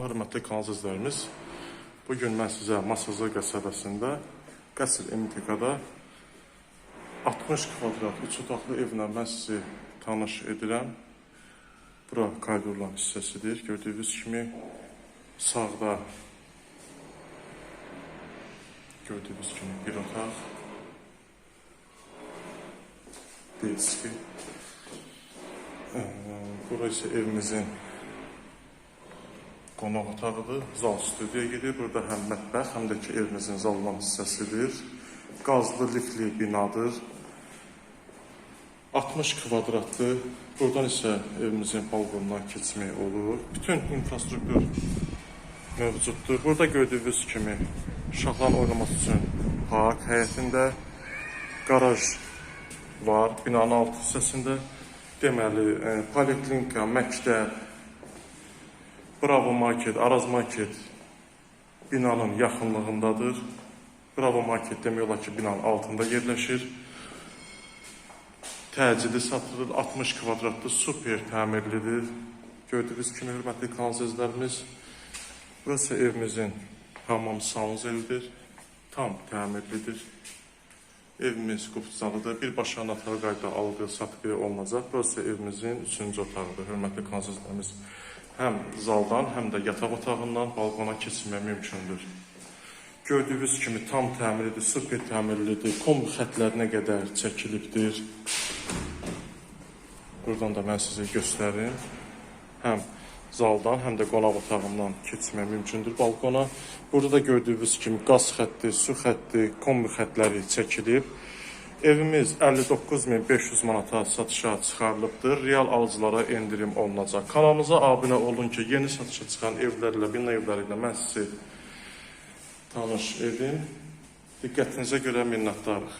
Hörmətli kanal izləyicilərimiz, bu gün mən sizə Masazır qəsəbəsində Qəsr MTK-da 60 kvadrat 3 otaqlı evlə mən sizi tanış edirəm. Bura koridorların hissəsidir. Gördüyünüz kimi sağda gördüyünüz kimi bir otaq. Deyiski. Bura isə evimizin qonaq otağıdır. Zal stüdiya gedir. Burada həm mətbəx, həm də ki evimizin zallan hissəsidir. Qazlı lifli binadır. 60 kvadratdır. Buradan isə evimizin balkonundan keçmək olur. Bütün infrastruktur mövcuddur. Burada gördüyünüz kimi uşaqların oynaması üçün park həyətində qaraj var binanın alt hissəsində. Deməli, e, poliklinika, məktəb, Bravo Market, Araz Market binanın yaxınlığındadır. Bravo Market demək olar ki, binanın altında yerləşir. Təcili satılır, 60 kvadratlı super təmirlidir. Gördüyünüz kimi hörmətli kanal izləyicilərimiz, burası evimizin hamam sanuzeldir. Tam təmirlidir. Evimiz qupçalıdır. Birbaşa natar qayda algı satqı olunacaq. Burası evimizin üçüncü otağıdır. Hörmətli kanal həm zaldan, həm də yataq otağından balkona keçmək mümkündür. Gördüyünüz kimi tam təmirlidir, super təmirlidir. Kombi xətlərinə qədər çəkilibdir. Buradan da mən sizə göstərim. Həm zaldan, həm də qonaq otağından keçmək mümkündür balkona. Burada da gördüyünüz kimi qaz xətti, su xətti, kombi xətləri çəkilib. Evimiz 59500 manata satışa çıxarılıbdır. Real alıcılara endirim olunacaq. Kanalımıza abunə olun ki, yeni satışa çıxan evlərlə, bina evləri ilə mən sizi tanış edim. Diqqətinizə görə minnətdarıq.